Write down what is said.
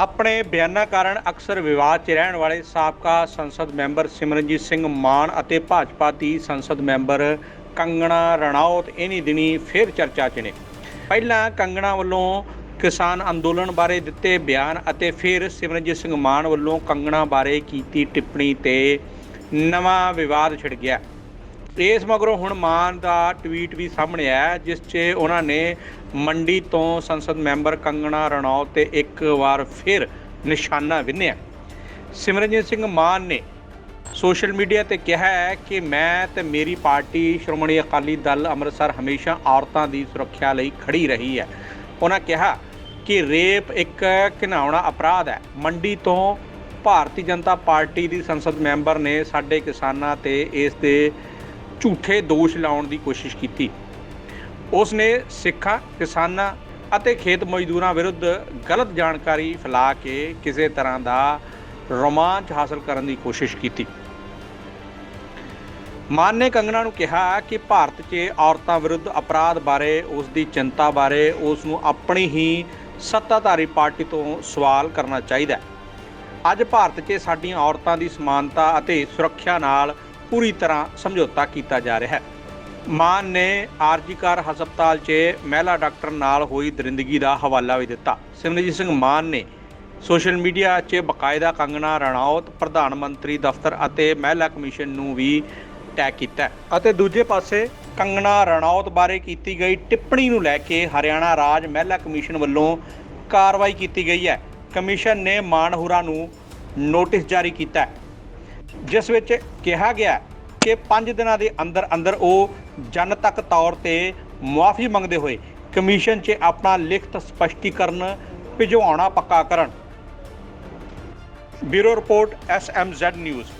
ਆਪਣੇ ਬਿਆਨਾਂ ਕਾਰਨ ਅਕਸਰ ਵਿਵਾਦ 'ਚ ਰਹਿਣ ਵਾਲੇ ਸਾਬਕਾ ਸੰਸਦ ਮੈਂਬਰ ਸਿਮਰਨਜੀਤ ਸਿੰਘ ਮਾਨ ਅਤੇ ਭਾਜਪਾ ਦੀ ਸੰਸਦ ਮੈਂਬਰ ਕੰਗਣਾ ਰਣੌਤ ਇਨੀ ਦਿਨੀ ਫਿਰ ਚਰਚਾ 'ਚ ਨੇ। ਪਹਿਲਾਂ ਕੰਗਣਾ ਵੱਲੋਂ ਕਿਸਾਨ ਅੰਦੋਲਨ ਬਾਰੇ ਦਿੱਤੇ ਬਿਆਨ ਅਤੇ ਫਿਰ ਸਿਮਰਨਜੀਤ ਸਿੰਘ ਮਾਨ ਵੱਲੋਂ ਕੰਗਣਾ ਬਾਰੇ ਕੀਤੀ ਟਿੱਪਣੀ ਤੇ ਨਵਾਂ ਵਿਵਾਦ ਛਿੜ ਗਿਆ। ਇਸ ਮਗਰੋਂ ਹੁਣ ਮਾਨ ਦਾ ਟਵੀਟ ਵੀ ਸਾਹਮਣੇ ਆਇਆ ਜਿਸ 'ਚ ਉਹਨਾਂ ਨੇ ਮੰਡੀ ਤੋਂ ਸੰਸਦ ਮੈਂਬਰ ਕੰਗਣਾ ਰਣੌਤ ਤੇ ਇੱਕ ਵਾਰ ਫਿਰ ਨਿਸ਼ਾਨਾ ਵਿੰਨਿਆ। ਸਿਮਰਨਜੀਤ ਸਿੰਘ ਮਾਨ ਨੇ ਸੋਸ਼ਲ ਮੀਡੀਆ ਤੇ ਕਿਹਾ ਹੈ ਕਿ ਮੈਂ ਤੇ ਮੇਰੀ ਪਾਰਟੀ ਸ਼੍ਰੋਮਣੀ ਅਕਾਲੀ ਦਲ ਅੰਮ੍ਰਿਤਸਰ ਹਮੇਸ਼ਾ ਔਰਤਾਂ ਦੀ ਸੁਰੱਖਿਆ ਲਈ ਖੜੀ ਰਹੀ ਹੈ। ਉਹਨਾਂ ਕਿਹਾ ਕਿ ਰੇਪ ਇੱਕ ਘਿਨਾਉਣਾ ਅਪਰਾਧ ਹੈ। ਮੰਡੀ ਤੋਂ ਭਾਰਤੀ ਜਨਤਾ ਪਾਰਟੀ ਦੀ ਸੰਸਦ ਮੈਂਬਰ ਨੇ ਸਾਡੇ ਕਿਸਾਨਾਂ ਤੇ ਇਸ ਦੇ ਝੂਠੇ ਦੋਸ਼ ਲਾਉਣ ਦੀ ਕੋਸ਼ਿਸ਼ ਕੀਤੀ। ਉਸ ਨੇ ਸਿੱਖਾਂ, ਕਿਸਾਨਾਂ ਅਤੇ ਖੇਤ ਮਜ਼ਦੂਰਾਂ ਵਿਰੁੱਧ ਗਲਤ ਜਾਣਕਾਰੀ ਫੈਲਾ ਕੇ ਕਿਸੇ ਤਰ੍ਹਾਂ ਦਾ ਰੋਮਾਂਚ ਹਾਸਲ ਕਰਨ ਦੀ ਕੋਸ਼ਿਸ਼ ਕੀਤੀ। ਮਾਨ ਨੇ ਕੰਗਣਾ ਨੂੰ ਕਿਹਾ ਕਿ ਭਾਰਤ 'ਚ ਔਰਤਾਂ ਵਿਰੁੱਧ ਅਪਰਾਧ ਬਾਰੇ ਉਸ ਦੀ ਚਿੰਤਾ ਬਾਰੇ ਉਸ ਨੂੰ ਆਪਣੀ ਹੀ ਸੱਤਾਧਾਰੀ ਪਾਰਟੀ ਤੋਂ ਸਵਾਲ ਕਰਨਾ ਚਾਹੀਦਾ ਹੈ। ਅੱਜ ਭਾਰਤ 'ਚ ਸਾਡੀਆਂ ਔਰਤਾਂ ਦੀ ਸਮਾਨਤਾ ਅਤੇ ਸੁਰੱਖਿਆ ਨਾਲ ਪੂਰੀ ਤਰ੍ਹਾਂ ਸਮਝੌਤਾ ਕੀਤਾ ਜਾ ਰਿਹਾ ਹੈ। ਮਾਨ ਨੇ ਆਰਜੀਕਰ ਹਸਪਤਾਲ 'ਚ ਮਹਿਲਾ ਡਾਕਟਰ ਨਾਲ ਹੋਈ ਦਰਿੰਦਗੀ ਦਾ ਹਵਾਲਾ ਵੀ ਦਿੱਤਾ। ਸਿਮਰਜੀਤ ਸਿੰਘ ਮਾਨ ਨੇ ਸੋਸ਼ਲ ਮੀਡੀਆ 'ਚ ਬਕਾਇਦਾ ਕੰਗਣਾ, ਰਣੌਤ, ਪ੍ਰਧਾਨ ਮੰਤਰੀ ਦਫ਼ਤਰ ਅਤੇ ਮਹਿਲਾ ਕਮਿਸ਼ਨ ਨੂੰ ਵੀ ਟੈਗ ਕੀਤਾ ਅਤੇ ਦੂਜੇ ਪਾਸੇ ਕੰਗਣਾ, ਰਣੌਤ ਬਾਰੇ ਕੀਤੀ ਗਈ ਟਿੱਪਣੀ ਨੂੰ ਲੈ ਕੇ ਹਰਿਆਣਾ ਰਾਜ ਮਹਿਲਾ ਕਮਿਸ਼ਨ ਵੱਲੋਂ ਕਾਰਵਾਈ ਕੀਤੀ ਗਈ ਹੈ। ਕਮਿਸ਼ਨ ਨੇ ਮਾਨਹੁਰਾ ਨੂੰ ਨੋਟਿਸ ਜਾਰੀ ਕੀਤਾ ਹੈ। ਜਿਸ ਵਿੱਚ ਕਿਹਾ ਗਿਆ ਕਿ 5 ਦਿਨਾਂ ਦੇ ਅੰਦਰ ਅੰਦਰ ਉਹ ਜਨਤਕ ਤੌਰ ਤੇ ਮੁਆਫੀ ਮੰਗਦੇ ਹੋਏ ਕਮਿਸ਼ਨ 'ਚ ਆਪਣਾ ਲਿਖਤ ਸਪਸ਼ਟੀਕਰਨ ਭਿਜਵਾਉਣਾ ਪੱਕਾ ਕਰਨ। Bureau report SMZ news.